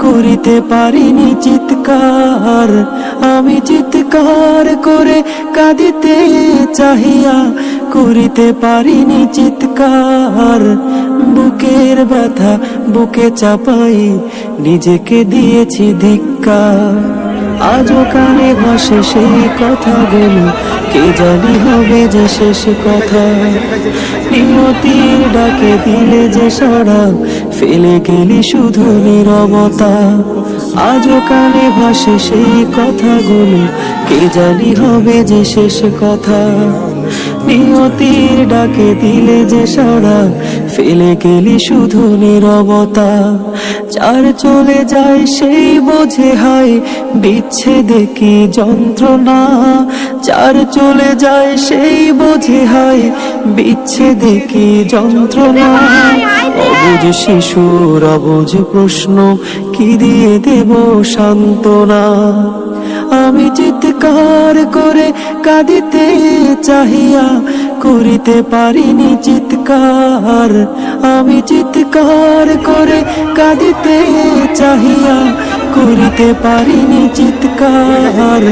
করিতে পারিনি চিৎকার। আমি চিৎকার করে কাঁদিতে চাহিয়া করিতে পারিনি চিৎকার। বুকের ব্যথা বুকে চাপাই নিজেকে দিয়েছি ধিক্কার। আজও কানে বসে সেই কথাগুলো, কে জানি হবে যে শেষ কথা। ডাকে দিলে যে সারা ফেলে গেলি শুধু নিরবতা। আজও কানে ভাসে সেই কথাগুলো। কে জানি হবে যে শেষ কথা। নিয়তির ডাকে দিলে যে সারা ফেলে গেলি শুধু নিরবতা। চার চলে যায় সেই বোঝে হায় বিচ্ছে দেখি যন্ত্রণা। চার চলে যায় সেই বোঝে হায় বিচ্ছে দেখি যন্ত্রণা। অবুঝ শিশুর অবুঝ প্রশ্ন, কি দিয়ে দেব সান্ত্বনা? আমি চিৎকার করে কাঁদিতে চাহিয়া করিতে পারিনি চিৎকার। আমি চিৎকার করে কাঁদিতে চাহিয়া করিতে পারিনি চিৎকার।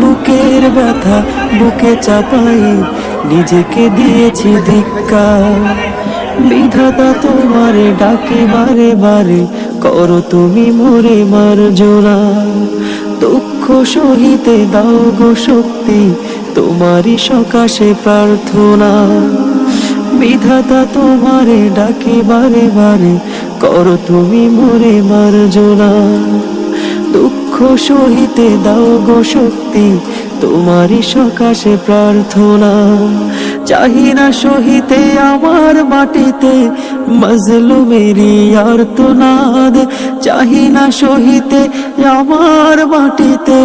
বুকের ব্যথা বুকে চাপাই নিজেকে দিয়েছি ধিক্কার। বিধাতা তোমারে ডাকে বারে বারে, করো তুমি মোরে মার জোড়া দুঃখ সহিতে দাও গো শক্তি, তোমারই সকাশে প্রার্থনা। বিধাতা তোমারে ডাকে বারে বারে, করো তুমি মোরে মার জোড়া দুঃখ সহিতে দাও গো শক্তি, তোমারই সকাশে প্রার্থনা। চাহি না সহিতে আমার মাটিতে মজলুমেরি আর্তনাদ চাহি না সহিতে আমার মাটিতে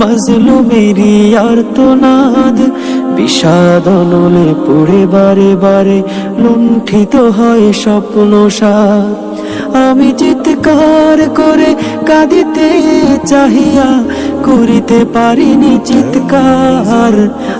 মজলুমেরি আর্তনাদ বিষাদ নলে পড়ে বারে বারে, লুণ্ঠিত হয় স্বপ্ন সাথ আমি চিৎকার করে কাঁদিতে চাহিয়া, করিতে পারিনি চিৎকার।